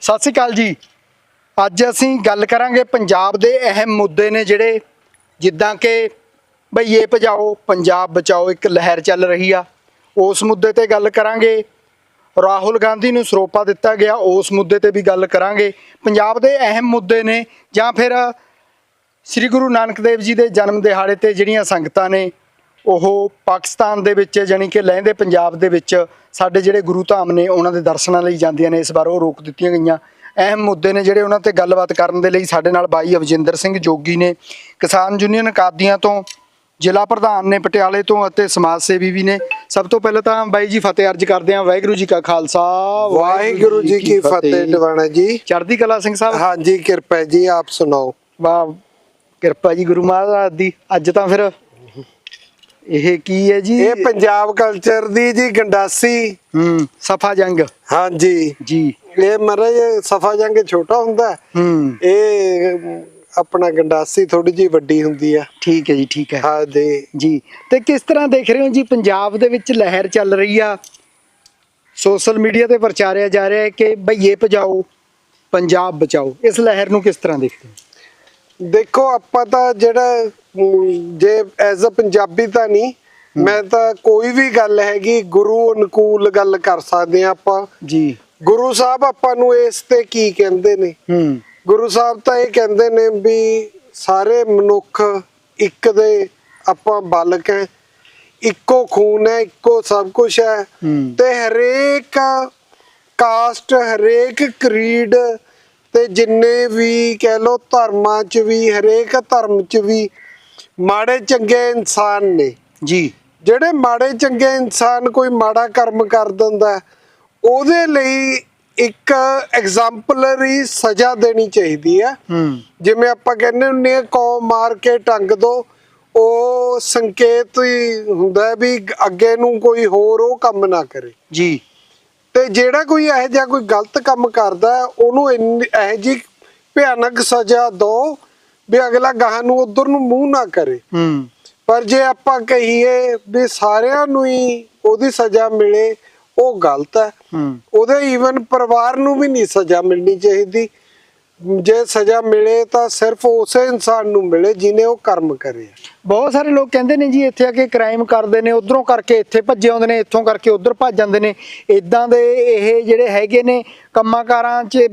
ਸਤਿ ਸ਼੍ਰੀ ਅਕਾਲ ਜੀ। ਅੱਜ ਅਸੀਂ ਗੱਲ ਕਰਾਂਗੇ ਪੰਜਾਬ ਦੇ ਅਹਿਮ ਮੁੱਦੇ ਨੇ ਜਿਹੜੇ, ਜਿੱਦਾਂ ਕਿ ਬਈ ਇਹ ਭਜਾਓ, ਪੰਜਾਬ ਬਚਾਓ ਇੱਕ ਲਹਿਰ ਚੱਲ ਰਹੀ ਆ। ਉਸ ਮੁੱਦੇ ਤੇ ਗੱਲ ਕਰਾਂਗੇ। ਰਾਹੁਲ ਗਾਂਧੀ ਨੂੰ ਸਰੋਪਾ ਦਿੱਤਾ ਗਿਆ, ਉਸ ਮੁੱਦੇ ਤੇ ਵੀ ਗੱਲ ਕਰਾਂਗੇ। ਪੰਜਾਬ ਦੇ ਅਹਿਮ ਮੁੱਦੇ ਨੇ, ਜਾਂ ਫਿਰ ਸ੍ਰੀ ਗੁਰੂ ਨਾਨਕ ਦੇਵ ਜੀ ਦੇ ਜਨਮ ਦਿਹਾੜੇ ਤੇ ਜਿਹੜੀਆਂ ਸੰਗਤਾਂ ਨੇ ਉਹ ਪਾਕਿਸਤਾਨ ਦੇ ਵਿੱਚ ਜਾਣੀ ਕਿ ਲਹਿੰਦੇ ਪੰਜਾਬ ਦੇ ਵਿੱਚ ਸਾਡੇ ਜਿਹੜੇ ਗੁਰੂ ਧਾਮ ਨੇ ਉਹਨਾਂ ਦੇ ਦਰਸ਼ਨਾਂ ਲਈ ਜਾਂਦੀਆਂ ਨੇ ਇਸ ਵਾਰ ਉਹ ਰੋਕ ਦਿੱਤੀਆਂ ਗਈਆਂ। ਅਹਿਮ ਮੁੱਦੇ ਨੇ ਜਿਹੜੇ ਉਹਨਾਂ ਤੇ ਗੱਲਬਾਤ ਕਰਨ ਦੇ ਲਈ ਸਾਡੇ ਨਾਲ ਬਾਈ ਅਵਜਿੰਦਰ ਸਿੰਘ ਜੋਗੀ ਨੇ ਕਿਸਾਨ ਯੂਨੀਅਨ ਕਾਦੀਆਂ ਤੋਂ ਜ਼ਿਲ੍ਹਾ ਪ੍ਰਧਾਨ ਨੇ ਪਟਿਆਲੇ ਤੋਂ ਅਤੇ ਸਮਾਜ ਸੇਵੀ ਵੀ ਨੇ। ਸਭ ਤੋਂ ਪਹਿਲਾਂ ਤਾਂ ਬਾਈ ਜੀ ਫਤਿਹ ਅਰਜ ਕਰਦੇ ਹਾਂ ਵਾਹਿਗੁਰੂ ਜੀ ਕਾ ਖਾਲਸਾ ਵਾਹਿਗੁਰੂ ਜੀ ਕੀ ਫਤਿਹ। ਦਿਵਾਣਾ ਜੀ। ਚੜ੍ਹਦੀ ਕਲਾ ਸਿੰਘ ਸਾਹਿਬ? ਹਾਂਜੀ ਕਿਰਪਾ ਜੀ ਆਪ ਸੁਣਾਓ। ਵਾਹ ਕਿਰਪਾ ਜੀ ਗੁਰੂ ਮਹਾਰਾਜ ਦੀ। ਅੱਜ ਤਾਂ ਫਿਰ ਇਹ ਕੀ ਹੈ ਜੀ? ਇਹ ਪੰਜਾਬ ਕਲਚਰ ਦੀ ਜੀ ਗੰਡਾਸੀ। ਹੂੰ ਸਫਾ ਜੰਗ। ਹਾਂਜੀ। ਜੀ। ਇਹ ਮਹਾਰਾਜ ਸਫਾ ਜੰਗ ਛੋਟਾ ਹੁੰਦਾ ਹੈ। ਹੂੰ। ਇਹ ਆਪਣਾ ਗੰਡਾਸੀ ਥੋੜੀ ਜੀ ਵੱਡੀ ਹੁੰਦੀ ਆ ਠੀਕ ਹੈ ਜੀ ਠੀਕ ਹੈ। ਹਾਂਜੀ। ਜੀ। ਤੇ ਕਿਸ ਤਰ੍ਹਾਂ ਦੇਖ ਰਹੇ ਹੋ ਜੀ ਪੰਜਾਬ ਦੇ ਵਿੱਚ ਲਹਿਰ ਚੱਲ ਰਹੀ ਆ? ਸੋਸ਼ਲ ਮੀਡੀਆ ਤੇ ਪ੍ਰਚਾਰਿਆ ਜਾ ਰਿਹਾ ਹੈ ਕਿ ਭਈਏ ਭਜਾਓ ਪੰਜਾਬ ਬਚਾਓ। ਇਸ ਲਹਿਰ ਨੂੰ ਕਿਸ ਤਰ੍ਹਾਂ ਦੇਖਦੇ ਹੋ? ਦੇਖੋ ਆਪਾਂ ਤਾਂ ਜਿਹੜਾ ਜੇ ਐਜ਼ ਅ ਪੰਜਾਬੀ ਤਾਂ ਨਹੀਂ ਮੈਂ ਤਾਂ ਕੋਈ ਵੀ ਗੱਲ ਹੈਗੀ ਗੁਰੂ ਅਨੁਕੂਲ ਗੱਲ ਕਰ ਸਕਦੇ ਆ ਆਪਾਂ। ਜੀ। ਗੁਰੂ ਸਾਹਿਬ ਆਪਾਂ ਨੂੰ ਇਸ ਤੇ ਕੀ ਕਹਿੰਦੇ ਨੇ? ਹੂੰ। ਗੁਰੂ ਸਾਹਿਬ ਤਾਂ ਇਹ ਕਹਿੰਦੇ ਨੇ ਵੀ ਸਾਰੇ ਮਨੁੱਖ ਇੱਕ ਦੇ ਆਪਾਂ ਬਾਲਕ ਹੈ। ਇੱਕੋ ਖੂਨ ਹੈ ਇੱਕੋ ਸਭ ਕੁਝ ਹੂੰ। ਤੇ ਹਰੇਕ ਕਾਸਟ ਹਰੇਕ ਕਰੀਡ ਤੇ ਜਿੰਨੇ ਵੀ ਕਹਿ ਲੋ ਧਰਮਾਂ ਚ ਵੀ ਹਰੇਕ ਧਰਮ ਚ ਵੀ ਮਾੜੇ ਚੰਗੇ ਇਨਸਾਨ ਨੇ। ਜੀ। ਜਿਹੜੇ ਮਾੜੇ ਚੰਗੇ ਇਨਸਾਨ ਕੋਈ ਮਾੜਾ ਕਰਮ ਕਰ ਦਿੰਦਾ ਉਹਦੇ ਲਈ ਇੱਕ ਐਗਜ਼ਾਮਪਲਰੀ ਸਜ਼ਾ ਦੇਣੀ ਚਾਹੀਦੀ ਹੂੰ। ਜਿਵੇਂ ਆਪਾਂ ਕਹਿੰਦੇ ਹੁੰਦੇ ਆ ਕੌਮ ਮਾਰ ਕੇ ਟੰਗ ਦੋ ਉਹ ਸੰਕੇਤ ਹੀ ਹੁੰਦਾ ਵੀ ਅੱਗੇ ਨੂੰ ਕੋਈ ਹੋਰ ਉਹ ਕੰਮ ਨਾ ਕਰੇ। ਜੀ। ਤੇ ਜਿਹੜਾ ਕੋਈ ਇਹੋ ਜਿਹਾ ਕੋਈ ਗਲਤ ਕੰਮ ਕਰਦਾ ਉਹਨੂੰ ਇਹੋ ਜਿਹੀ ਭਿਆਨਕ ਸਜ਼ਾ ਦੋ ਵੀ ਅਗਲਾ ਗਾਹਾਂ ਨੂੰ ਉਧਰ ਨੂੰ ਮੂੰਹ ਨਾ ਕਰੇ। ਹੂੰ। ਪਰ ਜੇ ਆਪਾਂ ਕਹੀਏ ਵੀ ਸਾਰਿਆਂ ਨੂੰ ਹੀ ਉਹਦੀ ਸਜ਼ਾ ਮਿਲੇ ਉਹ ਗਲਤ ਹੈ। ਹੂੰ। ਉਹਦੇ ਈਵਨ ਪਰਿਵਾਰ ਨੂੰ ਵੀ ਨਹੀਂ ਸਜ਼ਾ ਮਿਲਣੀ ਚਾਹੀਦੀ। ਜੇ ਸਜ਼ਾ ਮਿਲੇ ਤਾਂ ਸਿਰਫ ਉਸੇ ਇਨਸਾਨ ਨੂੰ ਮਿਲੇ ਜਿਨੇ ਉਹ ਕਰਮ ਕਰੇ। ਬਹੁਤ ਸਾਰੇ ਲੋਕ ਕਹਿੰਦੇ ਨੇ ਜੀ ਇੱਥੇ ਆ ਕੇ ਕ੍ਰਾਈਮ ਕਰਦੇ ਨੇ ਉਧਰੋਂ ਕਰਕੇ ਇੱਥੇ ਭੱਜੇ ਆਉਂਦੇ ਨੇ ਇੱਥੋਂ ਕਰਕੇ ਉਧਰ ਭੱਜ ਜਾਂਦੇ ਨੇ। ਇਦਾਂ ਦੇ ਇਹ ਜਿਹੜੇ ਹੈਗੇ ਨੇ ਕੰਮਾਂਕਾਰਾਂ 'ਚ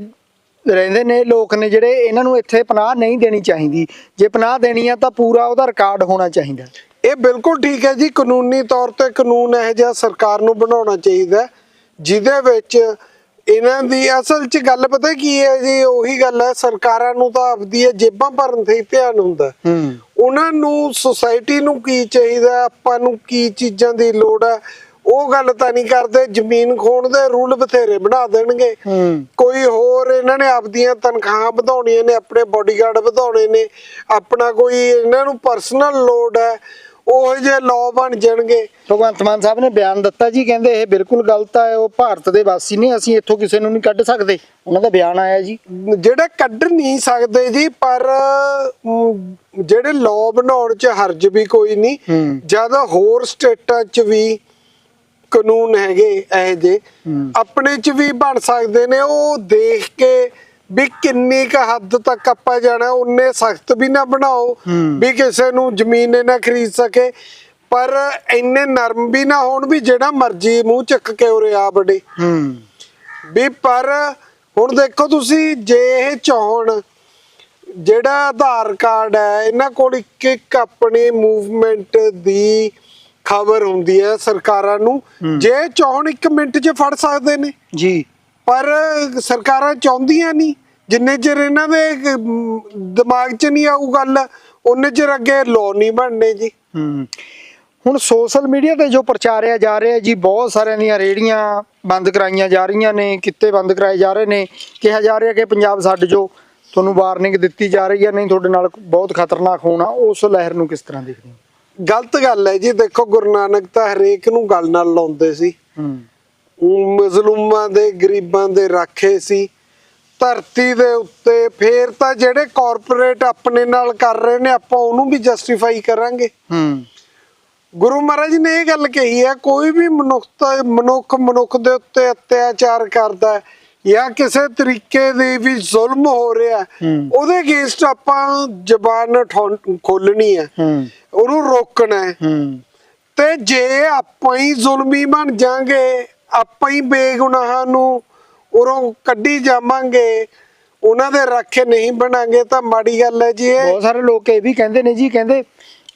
ਰਹਿੰਦੇ ਨੇ ਲੋਕ ਨੇ ਜਿਹੜੇ ਇਹਨਾਂ ਨੂੰ ਇੱਥੇ ਪਨਾਹ ਨਹੀਂ ਦੇਣੀ ਚਾਹੀਦੀ। ਜੇ ਪਨਾਹ ਦੇਣੀ ਆ ਤਾਂ ਪੂਰਾ ਉਹਦਾ ਰਿਕਾਰਡ ਹੋਣਾ ਚਾਹੀਦਾ। ਇਹ ਬਿਲਕੁਲ ਠੀਕ ਹੈ ਜੀ ਕਾਨੂੰਨੀ ਤੌਰ ਤੇ ਕਾਨੂੰਨ ਇਹ ਜਿਹਾ ਸਰਕਾਰ ਨੂੰ ਬਣਾਉਣਾ ਚਾਹੀਦਾ ਜਿਹਦੇ ਵਿੱਚ ਇਹਨਾਂ ਦੀ ਅਸਲ 'ਚ ਗੱਲ ਪਤਾ ਕੀ ਹੈ ਜੀ ਉਹੀ ਗੱਲ ਹੈ ਸਰਕਾਰਾਂ ਨੂੰ ਤਾਂ ਆਪਦੀ ਜੇਬਾਂ ਭਰਨ ਤੇ ਹੀ ਧਿਆਨ ਹੁੰਦਾ ਉਹਨਾਂ ਨੂੰ ਸੁਸਾਇਟੀ ਨੂੰ ਕੀ ਚਾਹੀਦਾ ਆਪਾਂ ਨੂੰ ਕੀ ਚੀਜ਼ਾਂ ਦੀ ਲੋੜ ਹੈ ਉਹ ਗੱਲ ਤਾਂ ਨਹੀਂ ਕਰਦੇ ਜ਼ਮੀਨ ਖੋਣ ਦੇ ਰੂਲ ਬਥੇਰੇ ਬਣਾ ਦੇਣਗੇ। ਕੋਈ ਹੋਰ ਇਹਨਾਂ ਨੇ ਆਪਦੀਆਂ ਤਨਖਾਹਾਂ ਵਧਾਉਣੀਆਂ ਨੇ ਆਪਣੇ ਬਾਡੀਗਾਰਡ ਵਧਾਉਣੇ ਨੇ ਆਪਣਾ ਕੋਈ ਇਹਨਾਂ ਨੂੰ ਪਰਸਨਲ ਲੋਡ ਹੈ ਉਹ ਜਿਹੇ ਲਾਅ ਬਣ ਜਾਣਗੇ ਭਗਵੰਤ ਮਾਨ ਸਾਹਿਬ ਨੇ ਬਿਆਨ ਦਿੱਤਾ ਜੀ ਕਹਿੰਦੇ ਇਹ ਬਿਲਕੁਲ ਗਲਤ ਹੈ ਉਹ ਭਾਰਤ ਦੇ ਵਾਸੀ ਨੇ ਅਸੀਂ ਇੱਥੋਂ ਕਿਸੇ ਨੂੰ ਨਹੀਂ ਕੱਢ ਸਕਦੇ ਉਹਨਾਂ ਦਾ ਬਿਆਨ ਆਇਆ ਜੀ ਜਿਹੜੇ ਕੱਢ ਨਹੀਂ ਸਕਦੇ ਜੀ ਪਰ ਜਿਹੜੇ ਲਾਅ ਬਣਾਉਣ ਚ ਹਰਜ ਵੀ ਕੋਈ ਨਹੀਂ। ਜਦ ਹੋਰ ਸਟੇਟਾਂ ਚ ਵੀ ਕਾਨੂੰਨ ਹੈਗੇ ਇਹ ਜੇ। ਆਪਣੇ ਚ ਵੀ ਬਣ ਸਕਦੇ ਨੇ ਉਹ ਦੇਖ ਕੇ ਵੀ ਕਿੰਨੀ ਕ ਹੱਦ ਤੱਕ ਆਪਾਂ ਜਾਣਾ ਉਨੇ ਸਖਤ ਵੀ ਨਾ ਬਣਾਓ। ਵੀ ਕਿਸੇ ਨੂੰ ਜ਼ਮੀਨ ਇਹ ਨਾ ਖਰੀਦ ਸਕੇ। ਪਰ ਇੰਨੇ ਨਰਮ ਵੀ ਨਾ ਹੋਣ ਵੀ ਜਿਹੜਾ ਮਰਜ਼ੀ ਮੂੰਹ ਚੱਕ ਕੇ ਉਰੇ ਆ ਬੜੇ ਹੂੰ। ਵੀ ਪਰ ਹੁਣ ਦੇਖੋ ਤੁਸੀਂ ਜੇ ਇਹ ਚਾਹਣ ਜਿਹੜਾ ਆਧਾਰ ਕਾਰਡ ਹੈ ਇਹਨਾਂ ਕੋਲ ਇੱਕ ਇੱਕ ਆਪਣੀ ਮੂਵਮੈਂਟ ਦੀ ਖਬਰ ਹੁੰਦੀ ਹੈ ਸਰਕਾਰਾਂ ਨੂੰ। ਜੇ ਚਾਹਣ ਇੱਕ ਮਿੰਟ 'ਚ ਫੜ ਸਕਦੇ ਨੇ। ਜੀ। ਪਰ ਸਰਕਾਰਾਂ ਚਾਹੁੰਦੀਆਂ ਨਹੀਂ। ਜਿੰਨੇ ਚਿਰ ਇਹਨਾਂ ਦੇ ਦਿਮਾਗ 'ਚ ਨਹੀਂ ਆਊ ਗੱਲ ਉਹਨੇ ਚਿਰ ਅੱਗੇ ਲਾਅ ਨਹੀਂ ਬਣਨੇ ਜੀ। ਹੂੰ। ਹੁਣ ਸੋਸ਼ਲ ਮੀਡੀਆ ਤੇ ਜੋ ਪ੍ਰਚਾਰਿਆ ਜਾ ਰਿਹਾ ਜੀ ਬਹੁਤ ਸਾਰਿਆਂ ਦੀਆਂ ਰੇੜੀਆਂ ਬੰਦ ਕਰਾਈਆਂ ਜਾ ਰਹੀਆਂ ਨੇ ਕਿੱਤੇ ਬੰਦ ਕਰਾਏ ਜਾ ਰਹੇ ਨੇ। ਕਿਹਾ ਜਾ ਰਿਹਾ ਕਿ ਪੰਜਾਬ ਛੱਡ ਜੋ ਤੁਹਾਨੂੰ ਵਾਰਨਿੰਗ ਦਿੱਤੀ ਜਾ ਰਹੀ ਹੈ ਨਹੀਂ ਤੁਹਾਡੇ ਨਾਲ ਬਹੁਤ ਖਤਰਨਾਕ ਹੋਣਾ ਉਸ ਲਹਿਰ ਨੂੰ ਕਿਸ ਤਰ੍ਹਾਂ ਦੇਖਦੇ ਹੋ? ਗਲਤ ਗੱਲ ਹੈ ਜੀ ਦੇਖੋ ਗੁਰੂ ਨਾਨਕ ਤਾਂ ਹਰੇਕ ਨੂੰ ਗੱਲ ਨਾਲ ਲਾਉਂਦੇ ਸੀ। ਹੂੰ। ਮਜ਼ਲੂਮਾਂ ਦੇ ਗਰੀਬਾਂ ਦੇ ਰਾਖੇ ਸੀ। ਧਰਤੀ ਦੇ ਉੱਤੇ ਫੇਰ ਤਾਂ ਜਿਹੜੇ ਕਾਰਪੋਰੇਟ ਆਪਣੇ ਨਾਲ ਕਰ ਰਹੇ ਨੇ ਆਪਾਂ ਉਹਨੂੰ ਵੀ ਜਸਟੀਫਾਈ ਕਰਾਂਗੇ। ਹੂੰ। ਗੁਰੂ ਮਹਾਰਾਜ ਨੇ ਇਹ ਗੱਲ ਕਹੀ ਹੈ ਕੋਈ ਵੀ ਮਨੁੱਖਤਾ ਮਨੁੱਖ ਮਨੁੱਖ ਦੇ ਉੱਤੇ ਅਤਿਆਚਾਰ ਕਰਦਾ ਹੈ ਜਾਂ ਕਿਸੇ ਤਰੀਕੇ ਦੇ ਵੀ ਜ਼ੁਲਮ ਹੋ ਰਿਹਾ। ਉਹਦੇ ਅਗੇਂਸਟ ਆਪਾਂ ਜ਼ਬਾਨ ਖੋਲਣੀ ਹੈ। ਉਹਨੂੰ ਰੋਕਣਾ ਹੂੰ। ਤੇ ਜੇ ਆਪਾਂ ਹੀ ਜ਼ੁਲਮੀ ਬਣ ਜਾਾਂਗੇ ਆਪਾਂ ਹੀ ਬੇਗੁਨਾਹਾਂ ਨੂੰ ਉਰੋਂ ਕੱਢੀ ਜਾਵਾਂਗੇ ਉਹਨਾਂ ਦੇ ਰਾਖੇ ਨਹੀਂ ਬਣਾਂਗੇ ਤਾਂ ਮਾੜੀ ਗੱਲ ਹੈ ਜੀ ਇਹ। ਬਹੁਤ ਸਾਰੇ ਲੋਕ ਇਹ ਵੀ ਕਹਿੰਦੇ ਨੇ ਜੀ ਕਹਿੰਦੇ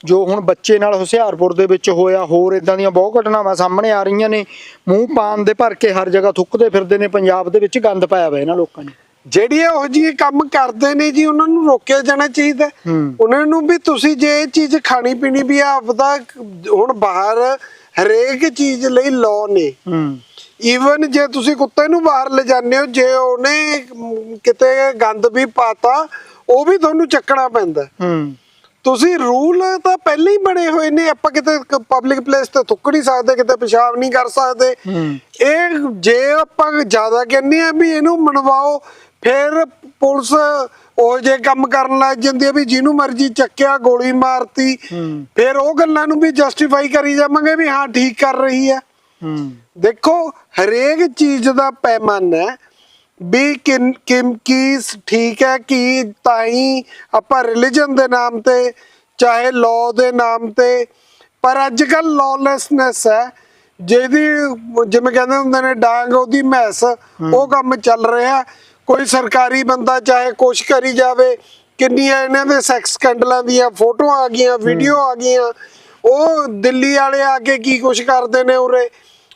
ਜੋ ਹੁਣ ਬੱਚੇ ਨਾਲ ਹੁਸ਼ਿਆਰਪੁਰ ਦੇ ਵਿੱਚ ਹੋਇਆ ਹੋਰ ਇਦਾਂ ਦੀਆਂ ਬਹੁਤ ਘਟਨਾਵਾਂ ਸਾਹਮਣੇ ਆ ਰਹੀਆਂ ਨੇ ਮੂੰਹ ਪਾਨ ਦੇ ਭਰ ਕੇ ਹਰ ਜਗ੍ਹਾ ਥੁੱਕਦੇ ਫਿਰਦੇ ਨੇ ਪੰਜਾਬ ਦੇ ਵਿੱਚ ਗੰਦ ਪਾਇਆ ਹੋਇਆ ਇਹਨਾਂ ਲੋਕਾਂ ਨੇ। ਜਿਹੜੀ ਉਹ ਜਿਹੇ ਕੰਮ ਕਰਦੇ ਨੇ ਜੀ ਉਹਨਾਂ ਨੂੰ ਰੋਕਿਆ ਜਾਣਾ ਚਾਹੀਦਾ। ਉਹਨਾਂ ਨੂੰ ਵੀ ਤੁਸੀਂ ਜੇ ਇਹ ਚੀਜ਼ ਖਾਣੀ ਪੀਣੀ ਵੀ ਆਪਦਾ ਹੁਣ ਬਾਹਰ ਹਰੇਕ ਚੀਜ਼ ਲਈ ਲਾਅ ਨੇ। ਹੂੰ। ਈਵਨ ਜੇ ਤੁਸੀਂ ਕੁੱਤੇ ਨੂੰ ਬਾਹਰ ਲਿਜਾਣੇ ਹੋ ਜੇ ਉਹਨੇ ਕਿਤੇ ਗੰਦ ਵੀ ਪਾਤਾ ਉਹ ਵੀ ਤੁਹਾਨੂੰ ਚੱਕਣਾ ਪੈਂਦਾ। ਹੂੰ। ਤੁਸੀਂ ਰੂਲ ਤਾਂ ਪਹਿਲਾਂ ਹੀ ਬਣੇ ਹੋਏ ਨੇ ਆਪਾਂ ਕਿਤੇ ਪਬਲਿਕ ਪਲੇਸ ਤੇ ਥੁੱਕ ਨਹੀਂ ਸਕਦੇ ਕਿਤੇ ਪਿਸ਼ਾਬ ਨਹੀਂ ਕਰ ਸਕਦੇ। ਇਹ ਜੇ ਆਪਾਂ ਜ਼ਿਆਦਾ ਕਹਿੰਦੇ ਆ ਵੀ ਇਹਨੂੰ ਮਨਵਾਓ ਫਿਰ ਪੁਲਿਸ ਉਹ ਜੇ ਕੰਮ ਕਰਨ ਲੱਗ ਜਾਂਦੀ ਹੈ ਵੀ ਜਿਹਨੂੰ ਮਰਜ਼ੀ ਚੱਕਿਆ ਗੋਲੀ ਮਾਰਤੀ। ਫਿਰ ਉਹ ਗੱਲਾਂ ਨੂੰ ਵੀ ਜਸਟੀਫਾਈ ਕਰੀ ਜਾਵਾਂਗੇ ਵੀ ਹਾਂ ਠੀਕ ਕਰ ਰਹੀ ਹੈ ਹੂੰ। ਦੇਖੋ ਹਰੇਕ ਚੀਜ਼ ਦਾ ਪੈਮਾਨਾ ਹੈ ਵੀ ਕਿਨ ਕਿਮ ਕੀ ਠੀਕ ਹੈ ਕੀ ਤਾਂ ਹੀ ਆਪਾਂ ਰਿਲੀਜਨ ਦੇ ਨਾਮ ਤੇ ਚਾਹੇ ਲਾਅ ਦੇ ਨਾਮ ਤੇ ਪਰ ਅੱਜ ਕੱਲ ਲਾਅਲੈਸਨੈਸ ਹੈ ਜਿਹਦੀ ਜਿਵੇਂ ਕਹਿੰਦੇ ਹੁੰਦੇ ਨੇ ਡਾਂਗ ਉਹਦੀ ਮੈਸ ਉਹ ਕੰਮ ਚੱਲ ਰਿਹਾ। ਕੋਈ ਸਰਕਾਰੀ ਬੰਦਾ ਚਾਹੇ ਕੁਛ ਕਰੀ ਜਾਵੇ ਕਿੰਨੀਆਂ ਇਹਨਾਂ ਦੇ ਸੈਕਸ ਸਕੈਂਡਲਾਂ ਦੀਆਂ ਫੋਟੋਆਂ ਆ ਗਈਆਂ ਵੀਡੀਓ ਆ ਗਈਆਂ। ਉਹ ਦਿੱਲੀ ਵਾਲੇ ਆ ਕੇ ਕੀ ਕੁਛ ਕਰਦੇ ਨੇ ਉਰੇ?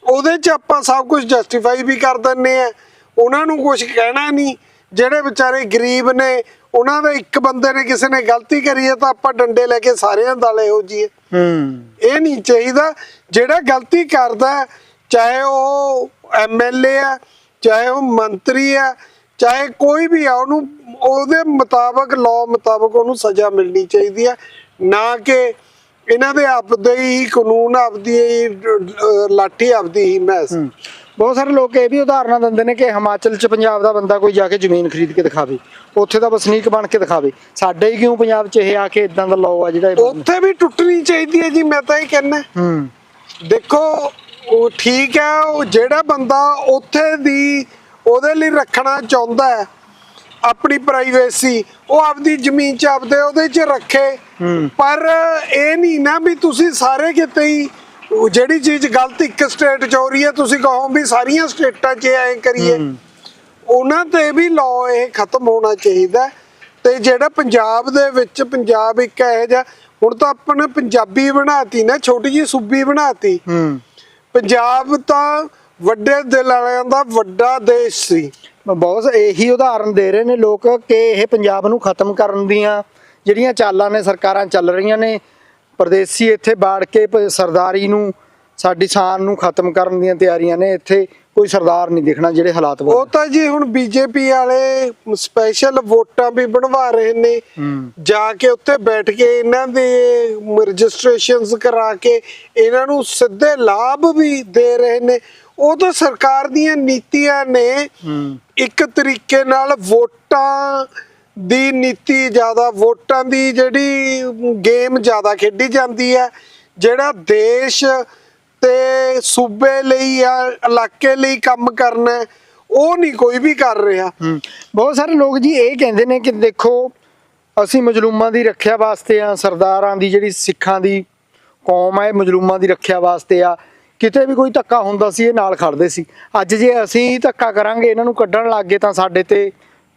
ਉਹਦੇ ਚ ਆਪਾਂ ਸਭ ਕੁਝ ਜਸਟੀਫਾਈ ਵੀ ਕਰ ਦਿੰਨੇ ਆ। ਉਹਨਾਂ ਨੂੰ ਕੁਝ ਕਹਿਣਾ ਨਹੀਂ। ਜਿਹੜੇ ਵਿਚਾਰੇ ਗਰੀਬ ਨੇ ਉਹਨਾਂ ਦੇ ਇੱਕ ਬੰਦੇ ਨੇ ਕਿਸੇ ਨੇ ਗਲਤੀ ਕਰੀ ਹੈ ਤਾਂ ਆਪਾਂ ਡੰਡੇ ਲੈ ਕੇ ਸਾਰਿਆਂ ਦਾਲੇ ਹੋ ਜੀਏ ਹੂੰ। ਇਹ ਨਹੀਂ ਚਾਹੀਦਾ। ਜਿਹੜਾ ਗਲਤੀ ਕਰਦਾ ਚਾਹੇ ਉਹ ਐਮਐਲਏ ਆ ਚਾਹੇ ਉਹ ਮੰਤਰੀ ਆ ਚਾਹੇ ਕੋਈ ਵੀ ਆ ਉਹਨੂੰ ਉਹਦੇ ਮੁਤਾਬਕ ਲਾਅ ਮੁਤਾਬਕ ਉਹਨੂੰ ਸਜ਼ਾ ਮਿਲਣੀ ਚਾਹੀਦੀ ਹੈ। ਨਾ ਕਿ ਇਹਨਾਂ ਦੇ ਆਪਦੇ ਹੀ ਕਾਨੂੰਨ ਆਪਦੀ ਹੀ ਲਾਠੀ ਆਪਦੀ ਹੀ ਮੈਸ। ਬਹੁਤ ਸਾਰੇ ਲੋਕ ਇਹ ਵੀ ਉਦਾਹਰਨਾਂ ਦਿੰਦੇ ਨੇ ਕਿ ਹਿਮਾਚਲ 'ਚ ਪੰਜਾਬ ਦਾ ਬੰਦਾ ਕੋਈ ਜਾ ਕੇ ਜ਼ਮੀਨ ਖਰੀਦ ਕੇ ਦਿਖਾਵੇ। ਉੱਥੇ ਦਾ ਵਸਨੀਕ ਬਣ ਕੇ ਦਿਖਾਵੇ। ਸਾਡੇ ਹੀ ਕਿਉਂ ਪੰਜਾਬ 'ਚ ਇਹ ਆ ਕੇ ਇਦਾਂ ਦਾ ਲਾਅ ਆ ਜਿਹੜਾ ਉੱਥੇ ਵੀ ਟੁੱਟਣੀ ਚਾਹੀਦੀ ਹੈ ਜੀ ਮੈਂ ਤਾਂ ਇਹ ਕਹਿੰਦਾ। ਹੂੰ। ਦੇਖੋ ਉਹ ਠੀਕ ਹੈ ਉਹ ਜਿਹੜਾ ਬੰਦਾ ਉੱਥੇ ਦੀ ਉਹਦੇ ਲਈ ਰੱਖਣਾ ਚਾਹੁੰਦਾ ਹੈ। ਆਪਣੀ ਪ੍ਰਾਈਵੇਸੀ ਉਹ ਆਪਦੀ ਜ਼ਮੀਨ 'ਚ ਆਪਦੇ ਉਹਦੇ 'ਚ ਰੱਖੇ। ਪਰ ਇਹ ਨਹੀਂ ਨਾ ਵੀ ਤੁਸੀਂ ਸਾਰੇ ਕਿਤੇ ਹੀ ਜਿਹੜੀ ਚੀਜ਼ ਗਲਤ ਇੱਕ ਸਟੇਟ 'ਚ ਹੋ ਰਹੀ ਹੈ ਤੁਸੀਂ ਕਹੋ ਵੀ ਸਾਰੀਆਂ ਸਟੇਟਾਂ 'ਚ ਐ ਕਰੀਏ। ਉਹਨਾਂ ਤੇ ਵੀ ਲਾਅ ਇਹ ਖਤਮ ਹੋਣਾ ਚਾਹੀਦਾ। ਤੇ ਜਿਹੜਾ ਪੰਜਾਬ ਦੇ ਵਿੱਚ ਪੰਜਾਬ ਇੱਕ ਇਹੋ ਜਿਹਾ ਹੁਣ ਤਾਂ ਆਪਾਂ ਨੇ ਪੰਜਾਬੀ ਬਣਾਤੀ ਨਾ ਛੋਟੀ ਜੀ ਸੂਬੀ ਬਣਾਤੀ। ਪੰਜਾਬ ਤਾਂ ਵੱਡੇ ਦਿਲ ਵਾਲਿਆਂ ਦਾ ਵੱਡਾ ਦੇਸ਼ ਸੀ। ਬਹੁਤ ਇਹੀ ਉਦਾਹਰਨ ਦੇ ਰਹੇ ਨੇ ਲੋਕ ਕਿ ਇਹ ਪੰਜਾਬ ਨੂੰ ਖਤਮ ਕਰਨ ਦੀਆਂ ਜਿਹੜੀਆਂ ਚਾਲਾਂ ਨੇ ਸਰਕਾਰਾਂ ਚੱਲ ਰਹੀਆਂ ਨੇ ਪਰਦੇਸੀ ਇੱਥੇ ਬਾੜ ਕੇ ਸਰਦਾਰੀ ਨੂੰ ਸਾਡੀ ਸ਼ਾਨ ਨੂੰ ਖਤਮ ਕਰਨ ਦੀਆਂ ਤਿਆਰੀਆਂ ਨੇ। ਇੱਥੇ ਕੋਈ ਸਰਦਾਰ ਨਹੀਂ ਦਿਖਣਾ ਜਿਹੜੇ ਹਾਲਾਤ ਉਹ ਤਾਂ ਜੀ ਹੁਣ ਬੀਜੇਪੀ ਵਾਲੇ ਸਪੈਸ਼ਲ ਵੋਟਾਂ ਵੀ ਬਣਵਾ ਰਹੇ ਨੇ। ਜਾ ਕੇ ਉੱਥੇ ਬੈਠ ਕੇ ਇਹਨਾਂ ਦੇ ਰਜਿਸਟ੍ਰੇਸ਼ਨਸ ਕਰਾ ਕੇ ਇਹਨਾਂ ਨੂੰ ਸਿੱਧੇ ਲਾਭ ਵੀ ਦੇ ਰਹੇ ਨੇ। ਉਹ ਤਾਂ ਸਰਕਾਰ ਦੀਆਂ ਨੀਤੀਆਂ ਨੇ ਇੱਕ ਤਰੀਕੇ ਨਾਲ ਵੋਟਾਂ ਦੀ ਨੀਤੀ ਜ਼ਿਆਦਾ ਵੋਟਾਂ ਦੀ ਜਿਹੜੀ ਗੇਮ ਜ਼ਿਆਦਾ ਖੇਡੀ ਜਾਂਦੀ ਹੈ ਜਿਹੜਾ ਦੇਸ਼ ਤੇ ਸੂਬੇ ਲਈ ਜਾਂ ਇਲਾਕੇ ਲਈ ਕੰਮ ਕਰਨਾ ਉਹ ਨਹੀਂ ਕੋਈ ਵੀ ਕਰ ਰਿਹਾ। ਬਹੁਤ ਸਾਰੇ ਲੋਕ ਜੀ ਇਹ ਕਹਿੰਦੇ ਨੇ ਕਿ ਦੇਖੋ ਅਸੀਂ ਮਜਲੂਮਾਂ ਦੀ ਰੱਖਿਆ ਵਾਸਤੇ ਆ ਸਰਦਾਰਾਂ ਦੀ ਜਿਹੜੀ ਸਿੱਖਾਂ ਦੀ ਕੌਮ ਹੈ ਇਹ ਮਜਲੂਮਾਂ ਦੀ ਰੱਖਿਆ ਵਾਸਤੇ ਆ। ਕਿਤੇ ਵੀ ਕੋਈ ਧੱਕਾ ਹੁੰਦਾ ਸੀ ਇਹ ਨਾਲ ਖੜਦੇ ਸੀ। ਅੱਜ ਜੇ ਅਸੀਂ ਧੱਕਾ ਕਰਾਂਗੇ ਇਹਨਾਂ ਨੂੰ ਕੱਢਣ ਲੱਗੇ ਤਾਂ ਸਾਡੇ ਤੇ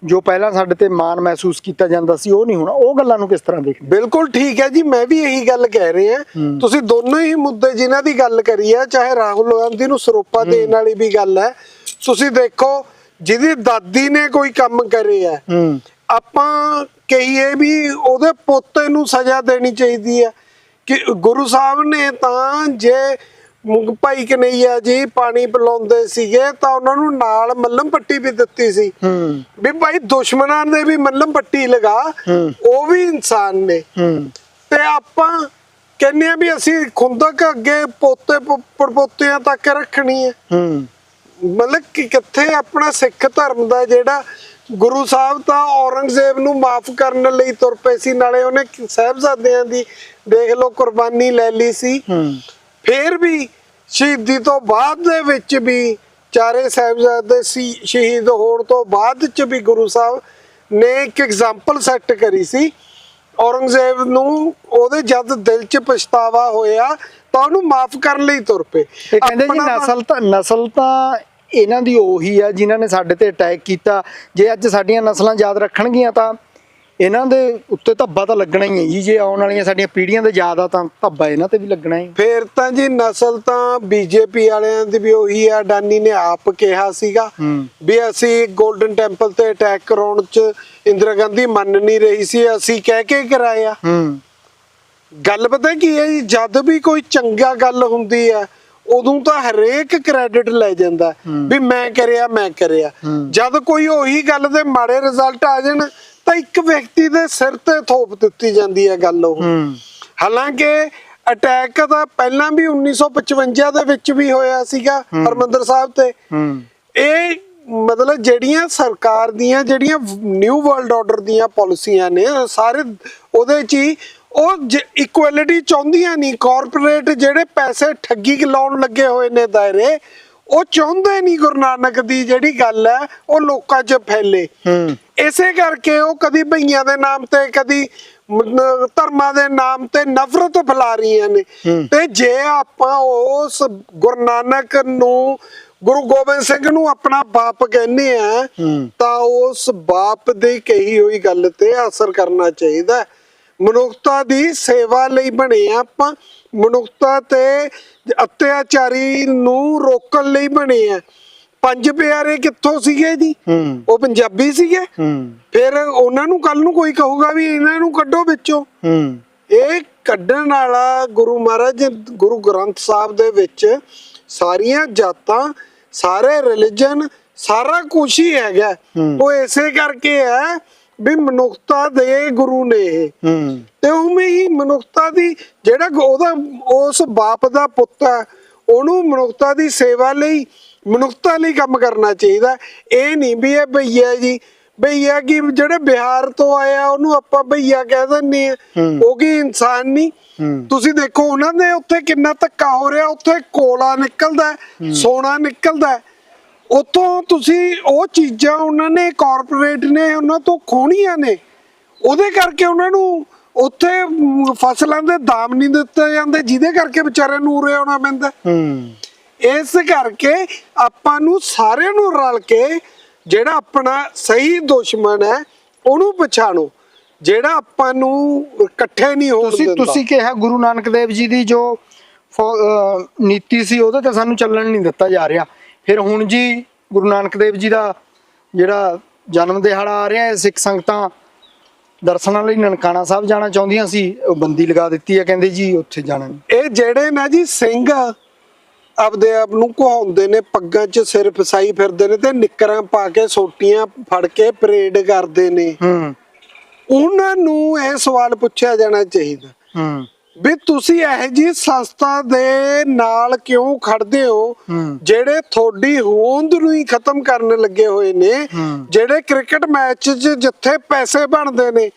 ਜੋ ਪਹਿਲਾਂ ਸਾਡੇ ਤੇ ਮਾਣ ਮਹਿਸੂਸ ਕੀਤਾ ਜਾਂਦਾ ਸੀ ਉਹ ਨਹੀਂ ਹੋਣਾ। ਉਹ ਗੱਲਾਂ ਨੂੰ ਕਿਸ ਤਰ੍ਹਾਂ ਦੇਖਦੇ ਬਿਲਕੁਲ ਠੀਕ ਹੈ ਜੀ ਮੈਂ ਵੀ ਇਹੀ ਗੱਲ ਕਹਿ ਰਿਹਾ। ਹੂੰ। ਤੁਸੀਂ ਦੋਨੋਂ ਹੀ ਮੁੱਦੇ ਜਿਨ੍ਹਾਂ ਦੀ ਗੱਲ ਕਰੀ ਹੈ ਚਾਹੇ ਰਾਹੁਲ ਗਾਂਧੀ ਨੂੰ ਸਰੋਪਾ ਦੇਣ ਵਾਲੀ ਵੀ ਗੱਲ ਹੈ ਤੁਸੀਂ ਦੇਖੋ ਜਿਹਦੀ ਦਾਦੀ ਨੇ ਕੋਈ ਕੰਮ ਕਰਿਆ ਹੂੰ। ਆਪਾਂ ਕਹੀਏ ਵੀ ਉਹਦੇ ਪੋਤੇ ਨੂੰ ਸਜ਼ਾ ਦੇਣੀ ਚਾਹੀਦੀ ਹੈ। ਕਿ ਗੁਰੂ ਸਾਹਿਬ ਨੇ ਤਾਂ ਜੇ ਮੁਗ ਭਾਈ ਕਨਈਆ ਜੀ ਪਾਣੀ ਪਿਲਾਉਂਦੇ ਸੀਗੇ ਤਾਂ ਉਹਨਾਂ ਨੂੰ ਨਾਲ ਮੱਲਮ ਪੱਟੀ ਵੀ ਦਿੱਤੀ ਸੀ। ਹੂੰ। ਵੀ ਭਾਈ ਦੁਸ਼ਮਣਾਂ ਦੇ ਵੀ ਮੱਲਮ ਪੱਟੀ ਲਗਾ। ਉਹ ਵੀ ਇਨਸਾਨ ਨੇ। ਤੇ ਆਪਾਂ ਕਹਿੰਦੇ ਆ ਵੀ ਅਸੀਂ ਖੁੰਦਕ ਅੱਗੇ ਪੋਤੇ ਪੜਪੋਤਿਆਂ ਤੱਕ ਰੱਖਣੀ ਹੈ ਹੂੰ। ਮਤਲਬ ਕਿ ਕਿੱਥੇ ਆਪਣਾ ਸਿੱਖ ਧਰਮ ਦਾ ਜਿਹੜਾ ਗੁਰੂ ਸਾਹਿਬ ਤਾਂ ਔਰੰਗਜ਼ੇਬ ਨੂੰ ਮਾਫ ਕਰਨ ਲਈ ਤੁਰ ਪਏ ਸੀ ਨਾਲੇ ਉਹਨੇ ਸਾਹਿਬਜ਼ਾਦਿਆਂ ਦੀ ਦੇਖ ਲਓ ਕੁਰਬਾਨੀ ਲੈ ਲਈ ਸੀ। ਹੂੰ। ਫੇਰ ਵੀ ਸ਼ਹੀਦੀ ਤੋਂ ਬਾਅਦ ਦੇ ਵਿੱਚ ਵੀ ਚਾਰੇ ਸਾਹਿਬਜ਼ਾਦੇ ਸੀ ਸ਼ਹੀਦ ਹੋਣ ਤੋਂ ਬਾਅਦ ਚ ਵੀ ਗੁਰੂ ਸਾਹਿਬ ਨੇ ਇੱਕ ਐਗਜ਼ਾਮਪਲ ਸੈੱਟ ਕਰੀ ਸੀ। ਔਰੰਗਜ਼ੇਬ ਨੂੰ ਉਹਦੇ ਜਦ ਦਿਲ ਚ ਪਛਤਾਵਾ ਹੋਇਆ ਤਾਂ ਉਹਨੂੰ ਮਾਫ ਕਰਨ ਲਈ ਤੁਰ ਪਏ। ਇਹ ਕਹਿੰਦੇ ਜੀ ਨਸਲ ਤਾਂ ਨਸਲ ਤਾਂ ਇਹਨਾਂ ਦੀ ਉਹੀ ਆ ਜਿਨ੍ਹਾਂ ਨੇ ਸਾਡੇ ਤੇ ਅਟੈਕ ਕੀਤਾ। ਜੇ ਅੱਜ ਸਾਡੀਆਂ ਨਸਲਾਂ ਯਾਦ ਰੱਖਣਗੀਆਂ ਤਾਂ ਇਹਨਾਂ ਦੇ ਉੱਤੇ ਧੱਬਾ ਤਾਂ ਲੱਗਣਾ ਹੀ ਹੈ ਜੀ ਜੇ ਆਉਣ ਵਾਲੀਆਂ ਸਾਡੀਆਂ ਪੀੜ੍ਹੀਆਂ ਦੇ ਯਾਦ ਆ ਤਾਂ ਧੱਬਾ ਇਹਨਾਂ ਤੇ ਵੀ ਲੱਗਣਾ ਹੀ ਫੇਰ ਤਾਂ ਜੀ ਨਸਲ ਤਾਂ ਬੀਜੇਪੀ ਵਾਲਿਆਂ ਦੀ ਵੀ ਉਹੀ ਆ ਡਾਨੀ ਨੇ ਆਪ ਕਿਹਾ ਸੀਗਾ। ਵੀ ਅਸੀਂ 골ਡਨ ਟੈਂਪਲ ਤੇ ਅਟੈਕ ਕਰਾਉਣ ਚ ਇੰਦਰਾ ਗਾਂਧੀ ਮੰਨ ਨਹੀਂ ਰਹੀ ਸੀ ਅਸੀਂ ਕਹਿ ਕੇ ਕਰਾਇਆ ਗੱਲ ਪਤਾ ਕੀ ਹੈ ਜੀ ਜਦ ਵੀ ਕੋਈ ਚੰਗਾ ਗੱਲ ਹੁੰਦੀ ਹੈ ਉਦੋਂ ਤਾਂ ਹਰੇਕ ਕ੍ਰੈਡਿਟ ਲੈ ਜਾਂਦਾ। ਵੀ ਮੈਂ ਕਰਿਆ ਮੈਂ ਕਰਿਆ। ਜਦ ਕੋਈ ਉਹੀ ਗੱਲ ਦੇ ਮਾੜੇ ਰਿਜ਼ਲਟ ਆ ਜਾਣ ਤਾਂ ਇੱਕ ਵਿਅਕਤੀ ਦੇ ਸਿਰ ਤੇ ਥੋਪ ਦਿੱਤੀ ਜਾਂਦੀ ਹੈ ਗੱਲ ਉਹ। ਹਾਲਾਂਕਿ ਅਟੈਕ ਤਾਂ ਪਹਿਲਾਂ ਵੀ 1955 ਦੇ ਵਿੱਚ ਵੀ ਹੋਇਆ ਸੀਗਾ ਹਰਮੰਦਰ ਸਾਹਿਬ ਤੇ। ਇਹ ਮਤਲਬ ਜਿਹੜੀਆਂ ਸਰਕਾਰ ਦੀਆਂ ਜਿਹੜੀਆਂ ਨਿਊ ਵਰਲਡ ਆਰਡਰ ਦੀਆਂ ਪਾਲਿਸੀਆਂ ਨੇ ਸਾਰੇ ਉਹਦੇ ਚ ਹੀ ਉਹ ਇਕੁਐਲਿਟੀ ਚਾਹੁੰਦੀਆਂ ਨਹੀਂ। ਕਾਰਪੋਰੇਟ ਜਿਹੜੇ ਪੈਸੇ ਠੱਗੀ ਲਾਉਣ ਲੱਗੇ ਹੋਏ ਨੇ ਦਾਇਰੇ ਉਹ ਚਾਹੁੰਦੇ ਨਹੀਂ ਗੁਰੂ ਨਾਨਕ ਦੀ ਜਿਹੜੀ ਗੱਲ ਹੈ ਉਹ ਲੋਕਾਂ 'ਚ ਫੈਲੇ। ਇਸੇ ਕਰਕੇ ਉਹ ਕਦੀ ਭਈਆਂ ਦੇ ਨਾਮ ਤੇ ਕਦੀ ਧਰਮਾਂ ਦੇ ਨਾਮ ਤੇ ਨਫ਼ਰਤ ਫੈਲਾ ਰਹੀਆਂ ਨੇ। ਤੇ ਜੇ ਆਪਾਂ ਉਸ ਗੁਰੂ ਨਾਨਕ ਨੂੰ ਗੁਰੂ ਗੋਬਿੰਦ ਸਿੰਘ ਨੂੰ ਆਪਣਾ ਬਾਪ ਕਹਿੰਦੇ ਆ। ਤਾਂ ਉਸ ਬਾਪ ਦੀ ਕਹੀ ਹੋਈ ਗੱਲ ਤੇ ਅਸਰ ਕਰਨਾ ਚਾਹੀਦਾ। ਮਨੁੱਖਤਾ ਦੀ ਸੇਵਾ ਲਈ ਬਣੇ ਆ ਆਪਾਂ ਮਨੁੱਖਤਾ ਤੇ ਅਤਿਆਚਾਰੀ ਨੂੰ ਰੋਕਣ ਲਈ ਬਣੇ ਆ ਪੰਜ ਪਿਆਰੇ ਕਿੱਥੋਂ ਸੀਗੇ ਜੀ? ਉਹ ਪੰਜਾਬੀ ਸੀਗੇ? ਫਿਰ ਉਹਨਾਂ ਨੂੰ ਕੱਲ ਨੂੰ ਕੋਈ ਕਹੂਗਾ ਵੀ ਇਹਨਾਂ ਨੂੰ ਕੱਢੋ ਵਿੱਚੋਂ। ਇਹ ਕੱਢਣ ਵਾਲਾ ਗੁਰੂ ਮਹਾਰਾਜ ਗੁਰੂ ਗ੍ਰੰਥ ਸਾਹਿਬ ਦੇ ਵਿੱਚ ਸਾਰੀਆਂ ਜਾਤਾਂ ਸਾਰੇ ਰਿਲੀਜਨ ਸਾਰਾ ਕੁਝ ਹੀ ਹੈਗਾ। ਉਹ ਇਸੇ ਕਰਕੇ ਹੈ ਵੀ ਮਨੁੱਖਤਾ ਦੇ ਗੁਰੂ ਨੇ ਇਹ। ਤੇ ਉਵੇਂ ਹੀ ਮਨੁੱਖਤਾ ਦੀ ਜਿਹੜਾ ਉਹਦਾ ਉਸ ਬਾਪ ਦਾ ਪੁੱਤ ਹੈ ਉਹਨੂੰ ਮਨੁੱਖਤਾ ਦੀ ਸੇਵਾ ਲਈ ਮਨੁੱਖਤਾ ਲਈ ਕੰਮ ਕਰਨਾ ਚਾਹੀਦਾ। ਇਹ ਨਹੀਂ ਵੀ ਇਹ ਭਈਆ ਜੀ ਭਈਆ ਕੀ ਜਿਹੜੇ ਬਿਹਾਰ ਤੋਂ ਆਇਆ ਉਹਨੂੰ ਆਪਾਂ ਭਈਆ ਕਹਿ ਦਿੰਦੇ ਆ। ਉਹ ਕੀ ਇਨਸਾਨ ਨਹੀਂ। ਤੁਸੀਂ ਦੇਖੋ ਉਹਨਾਂ ਦੇ ਉੱਥੇ ਕਿੰਨਾ ਧੱਕਾ ਹੋ ਰਿਹਾ ਉੱਥੇ ਕੋਲਾ ਨਿਕਲਦਾ ਸੋਨਾ ਨਿਕਲਦਾ। ਉੱਥੋਂ ਤੁਸੀਂ ਉਹ ਚੀਜ਼ਾਂ ਉਹਨਾਂ ਨੇ ਕਾਰਪੋਰੇਟ ਨੇ ਉਹਨਾਂ ਤੋਂ ਖੋਣੀਆਂ ਨੇ। ਉਹਦੇ ਕਰਕੇ ਉਹਨਾਂ ਨੂੰ ਉੱਥੇ ਫਸਲਾਂ ਦੇ ਦਾਮ ਨਹੀਂ ਦਿੱਤੇ ਜਾਂਦੇ ਜਿਹਦੇ ਕਰਕੇ ਵਿਚਾਰਿਆਂ ਨੂੰ ਉਰੇ ਆਉਣਾ ਪੈਂਦਾ। ਹੂੰ। ਇਸ ਕਰਕੇ ਆਪਾਂ ਨੂੰ ਸਾਰਿਆਂ ਨੂੰ ਰਲ ਕੇ ਜਿਹੜਾ ਆਪਣਾ ਸਹੀ ਦੁਸ਼ਮਣ ਹੈ ਉਹਨੂੰ ਪਛਾਣੋ। ਜਿਹੜਾ ਆਪਾਂ ਨੂੰ ਇਕੱਠੇ ਨਹੀਂ ਹੋਣ ਤੁਸੀਂ ਤੁਸੀਂ ਕਿਹਾ ਗੁਰੂ ਨਾਨਕ ਦੇਵ ਜੀ ਦੀ ਜੋ ਨੀਤੀ ਸੀ ਉਹਦੇ ਤੇ ਸਾਨੂੰ ਚੱਲਣ ਨਹੀਂ ਦਿੱਤਾ ਜਾ ਰਿਹਾ। ਫਿਰ ਹੁਣ ਜੀ ਗੁਰੂ ਨਾਨਕ ਦੇਵ ਜੀ ਦਾ ਜਿਹੜਾ ਜਨਮ ਦਿਹਾੜਾ ਆ ਰਿਹਾ ਹੈ ਸਿੱਖ ਸੰਗਤਾਂ ਦਰਸ਼ਨਾਂ ਲਈ ਨਨਕਾਣਾ ਸਾਹਿਬ ਜਾਣਾ ਚਾਹੁੰਦੀਆਂ ਸੀ ਉਹ ਬੰਦੀ ਲਗਾ ਦਿੱਤੀ ਹੈ ਕਹਿੰਦੇ ਜੀ ਉੱਥੇ ਜਾਣਾ। ਇਹ ਜਿਹੜੇ ਨਾ ਜੀ ਸਿੰਘ ਆਪਦੇ ਆਪ ਨੂੰ ਕਹਾਉਂਦੇ ਨੇ ਪੱਗਾਂ 'ਚ ਸਿਰ ਫਸਾਈ ਫਿਰਦੇ ਨੇ ਤੇ ਨਿੱਕਰਾਂ ਪਾ ਕੇ ਸੋਟੀਆਂ ਫੜ ਕੇ ਪਰੇਡ ਕਰਦੇ ਨੇ। ਹੂੰ। ਉਹਨਾਂ ਨੂੰ ਇਹ ਸਵਾਲ ਪੁੱਛਿਆ ਜਾਣਾ ਚਾਹੀਦਾ। ਹੂੰ। ਵੀ ਤੁਸੀਂ ਇਹ ਜੀ ਸੰਸਥਾ ਦੇ ਨਾਲ ਕਿਉਂ ਖੜਦੇ ਹੋ ਜਿਹੜੇ ਤੁਹਾਡੀ ਹੋਂਦ ਨੂੰ ਹੀ ਖਤਮ ਕਰਨ ਲੱਗੇ ਹੋਏ ਨੇ। ਜਿਹੜੇ ਕ੍ਰਿਕਟ ਮੈਚ 'ਚ ਜਿੱਥੇ ਪੈਸੇ ਬਣਦੇ ਨੇ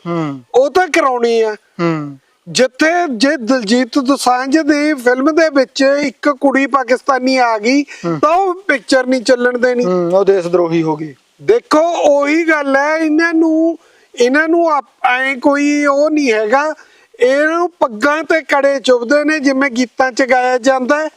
ਉਹ ਤਾਂ ਕਰਾਉਣੀ ਆ। ਹੂੰ। ਜਿੱਥੇ ਜੇ ਦਲਜੀਤ ਦੋਸਾਂਝ ਦੀ ਫਿਲਮ ਦੇ ਵਿੱਚ ਇੱਕ ਕੁੜੀ ਪਾਕਿਸਤਾਨੀ ਆ ਗਈ ਤਾਂ ਉਹ ਪਿਕਚਰ ਨਹੀਂ ਚੱਲਣ ਦੇਣੀ। ਉਹ ਦੇਸ਼ ਦਰੋਹੀ ਹੋ ਗਈ। ਦੇਖੋ ਉਹੀ ਗੱਲ ਹੈ ਇਹਨਾਂ ਨੂੰ ਇਹਨਾਂ ਨੂੰ ਐ ਕੋਈ ਉਹ ਨਹੀਂ ਹੈਗਾ। ਇਹਨਾਂ ਨੂੰ ਪੱਗਾਂ ਤੇ ਕੜੇ ਚੁਭਦੇ ਨੇ ਜਿਵੇਂ ਗੀਤਾਂ 'ਚ ਗਾਇਆ ਜਾਂਦਾ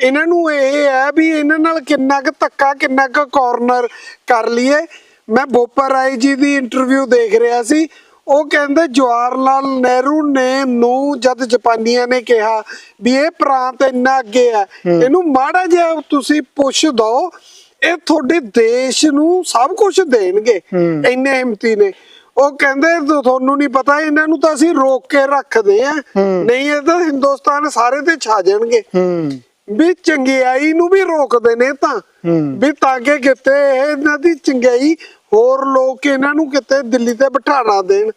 ਇਹਨਾਂ ਨੂੰ ਇਹ ਹੈ ਵੀ ਇਹਨਾਂ ਨਾਲ ਕਿੰਨਾ ਕੁ ਧੱਕਾ ਕਿੰਨਾ ਕੁ ਕਾਰਨਰ ਕਰ ਲਈਏ। ਮੈਂ ਬੋਪਾ ਰਾਏ ਜੀ ਦੀ ਇੰਟਰਵਿਊ ਦੇਖ ਰਿਹਾ ਸੀ। ਉਹ ਕਹਿੰਦੇ ਜਵਾਹਰ ਲਾਲ ਨਹਿਰੂ ਨੇ ਨੂੰ ਜਦ ਜਾਪਾਨੀਆਂ ਨੇ ਕਿਹਾ ਵੀ ਇਹ ਪ੍ਰਾਂਤ ਇੰਨਾ ਅੱਗੇ ਆ ਇਹਨੂੰ ਮਾੜਾ ਜਿਹਾ ਤੁਸੀਂ ਪੁੱਛ ਦੋ ਇਹ ਤੁਹਾਡੇ ਦੇਸ਼ ਨੂੰ ਸਭ ਕੁਝ ਦੇਣਗੇ। ਇੰਨੇ ਹਿੰਮਤੀ ਨੇ। ਉਹ ਕਹਿੰਦੇ ਤੁਹਾਨੂੰ ਨਹੀਂ ਪਤਾ ਇਹਨਾਂ ਨੂੰ ਤਾਂ ਅਸੀਂ ਰੋਕ ਕੇ ਰੱਖਦੇ ਆ। ਨਹੀਂ ਇਹ ਤਾਂ ਹਿੰਦੁਸਤਾਨ ਸਾਰੇ ਤੇ ਛਾ ਜਾਣਗੇ। ਵੀ ਚੰਗਿਆਈ ਨੂੰ ਵੀ ਰੋਕਦੇ ਨੇ ਤਾਂ। ਵੀ ਤਾਂ ਕਿ ਕਿਤੇ ਇਹ ਇਹਨਾਂ ਦੀ ਚੰਗਿਆਈ ਹੋਰ ਲੋਕ ਇਹਨਾਂ ਨੂੰ ਕਿਤੇ ਦਿੱਲੀ ਤੇ ਬਿਠਾਣਾ ਦੇਣ।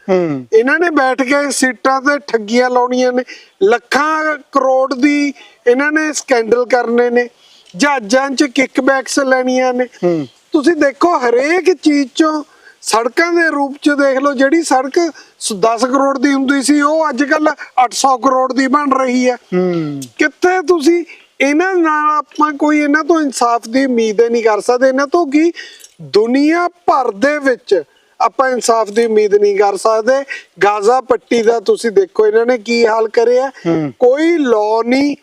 ਇਹਨਾਂ ਨੇ ਬੈਠ ਕੇ ਸੀਟਾਂ ਤੇ ਠੱਗੀਆਂ ਲਾਉਣੀਆਂ ਨੇ। ਲੱਖਾਂ ਕਰੋੜ ਦੀ ਇਹਨਾਂ ਨੇ ਸਕੈਂਡਲ ਕਰਨੇ ਨੇ। ਜਹਾਜ਼ਾਂ 'ਚ ਕਿਕਬੈਕਸ ਲੈਣੀਆਂ ਨੇ। ਤੁਸੀਂ ਦੇਖੋ ਹਰੇਕ ਚੀਜ਼ 'ਚੋਂ ਸੜਕਾਂ ਦੇ ਰੂਪ 'ਚ ਦੇਖ ਲਓ ਜਿਹੜੀ ਸੜਕ 10 ਕਰੋੜ ਦੀ ਹੁੰਦੀ ਸੀ ਉਹ ਅੱਜ ਕੱਲ 800 ਕਰੋੜ ਦੀ ਬਣ ਰਹੀ ਹੈ। ਕਿੱਥੇ ਤੁਸੀਂ ਇਹਨਾਂ ਨਾਲ ਆਪਾਂ ਕੋਈ ਇਹਨਾਂ ਤੋਂ ਇਨਸਾਫ ਦੀ ਉਮੀਦ ਨਹੀਂ ਕਰ ਸਕਦੇ। ਇਹਨਾਂ ਤੋਂ ਕੀ? ਦੁਨੀਆ ਭਰ ਦੇ ਵਿੱਚ ਆਪਾਂ ਇਨਸਾਫ ਦੀ ਉਮੀਦ ਨਹੀਂ ਕਰ ਸਕਦੇ ਗਾਜ਼ਾ ਪੱਟੀ ਦਾ ਤੁਸੀਂ ਦੇਖੋ ਇਹਨਾਂ ਨੇ ਕੀ ਹਾਲ ਕਰਿਆ। ਕੋਈ ਲਾਅ ਨਹੀਂ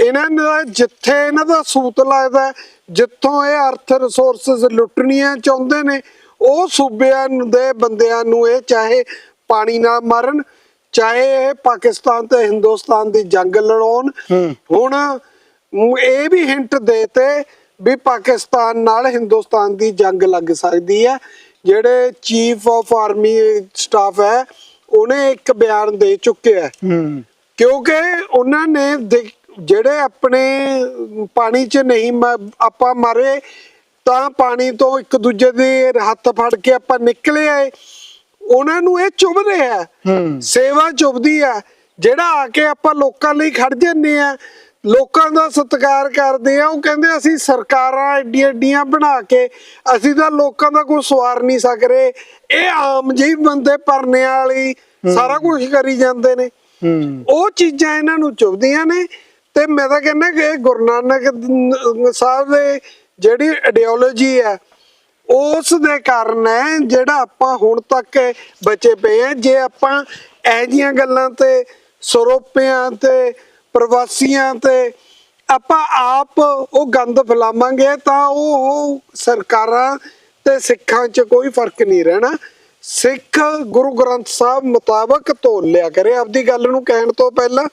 ਇਹਨਾਂ ਦਾ ਜਿੱਥੇ ਇਹਨਾਂ ਦਾ ਸੂਤ ਲੱਗਦਾ ਜਿੱਥੋਂ ਇਹ ਅਰਥ ਰਿਸੋਰਸਸ ਲੁੱਟਣੀਆਂ ਚਾਹੁੰਦੇ ਨੇ ਉਹ ਸੂਬਿਆਂ ਨੂੰ ਦੇ ਬੰਦਿਆਂ ਨੂੰ ਇਹ ਚਾਹੇ ਪਾਣੀ ਨਾਲ ਮਾਰਨ ਚਾਹੇ ਇਹ ਪਾਕਿਸਤਾਨ ਤੇ ਹਿੰਦੁਸਤਾਨ ਦੀ ਜੰਗ ਲੜਾਉਣ। ਹੁਣ ਇਹ ਵੀ ਹਿੰਟ ਦੇਤੇ ਵੀ ਪਾਕਿਸਤਾਨ ਨਾਲ ਹਿੰਦੁਸਤਾਨ ਦੀ ਜੰਗ ਲੱਗ ਸਕਦੀ ਹੈ। ਜਿਹੜੇ ਚੀਫ ਆਫ ਆਰਮੀ ਸਟਾਫ ਹੈ ਉਹਨੇ ਇੱਕ ਬਿਆਨ ਦੇ ਚੁੱਕਿਆ ਹੈ। ਹੂੰ। ਕਿਉਂਕਿ ਉਹਨਾਂ ਨੇ ਜਿਹੜੇ ਆਪਣੇ ਪਾਣੀ 'ਚ ਨਹੀਂ ਆਪਾਂ ਮਾਰੇ ਤਾਂ ਪਾਣੀ ਤੋਂ ਇੱਕ ਦੂਜੇ ਦੇ ਹੱਥ ਫੜ ਕੇ ਆਪਾਂ ਨਿਕਲੇ ਆਏ। ਉਹਨਾਂ ਨੂੰ ਇਹ ਚੁਭ ਰਿਹਾ ਹੈ। ਹੂੰ। ਸੇਵਾ ਚੁਭਦੀ ਆ ਜਿਹੜਾ ਆ ਕੇ ਆਪਾਂ ਲੋਕਾਂ ਲਈ ਖੜ ਜੰਨੇ ਆ ਲੋਕਾਂ ਦਾ ਸਤਿਕਾਰ ਕਰਦੇ ਆ ਉਹ ਕਹਿੰਦੇ ਅਸੀਂ ਸਰਕਾਰਾਂ ਏਡੀਆਂ ਏਡੀਆਂ ਬਣਾ ਕੇ ਅਸੀਂ ਤਾਂ ਲੋਕਾਂ ਦਾ ਕੋਈ ਸਵਾਰ ਨਹੀਂ ਸਕ ਰਹੇ ਇਹ ਆਮ ਜਿਹੀ ਬੰਦੇ ਪਰਨੇ ਵਾਲੀ ਸਾਰਾ ਕੁਝ ਕਰੀ ਜਾਂਦੇ ਨੇ। ਉਹ ਚੀਜ਼ਾਂ ਇਹਨਾਂ ਨੂੰ ਚੁਭਦੀਆਂ ਨੇ ਤੇ ਮੈਂ ਤਾਂ ਕਹਿੰਦਾ ਕਿ ਗੁਰੂ ਨਾਨਕ ਸਾਹਿਬ ਦੇ ਜਿਹੜੀ ਆਈਡੀਓਲੋਜੀ ਹੈ ਉਸ ਦੇ ਕਾਰਨ ਹੈ ਜਿਹੜਾ ਆਪਾਂ ਹੁਣ ਤੱਕ ਬਚੇ ਪਏ ਆ। ਜੇ ਆਪਾਂ ਇਹ ਜੀਆਂ ਗੱਲਾਂ ਤੇ ਸਰੋਪਿਆਂ ਤੇ ਪ੍ਰਵਾਸੀਆਂ ਤੇ ਆਪਾਂ ਆਪ ਉਹ ਗੰਦ ਫੈਲਾਵਾਂਗੇ ਤਾਂ ਉਹ ਸਰਕਾਰਾਂ ਤੇ ਸਿੱਖਾਂ 'ਚ ਕੋਈ ਫ਼ਰਕ ਨਹੀਂ ਰਹਿਣਾ। ਸਿੱਖ ਗੁਰੂ ਗ੍ਰੰਥ ਸਾਹਿਬ ਮੁਤਾਬਕ ਤੋਲ ਲਿਆ ਕਰੇ। ਆਪਦੀ ਗੱਲ ਨੂੰ ਕਹਿਣ ਤੋਂ ਪਹਿਲਾਂ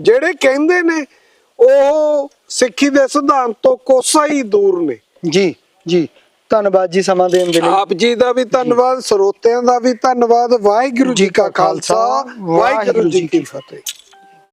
ਜਿਹੜੇ ਕਹਿੰਦੇ ਨੇ ਉਹ ਸਿੱਖੀ ਦੇ ਸਿਧਾਂਤ ਤੋਂ ਕੋਸਾ ਹੀ ਦੂਰ ਨੇ। ਜੀ ਜੀ। ਧੰਨਵਾਦ ਜੀ ਸਮਾਂ ਦੇਣ ਦੇ ਲਈ। ਆਪ ਜੀ ਦਾ ਵੀ ਧੰਨਵਾਦ ਸਰੋਤਿਆਂ ਦਾ ਵੀ ਧੰਨਵਾਦ। ਵਾਹਿਗੁਰੂ ਜੀ ਕਾ ਖਾਲਸਾ ਵਾਹਿਗੁਰੂ ਜੀ ਕੀ ਫਤਿਹ।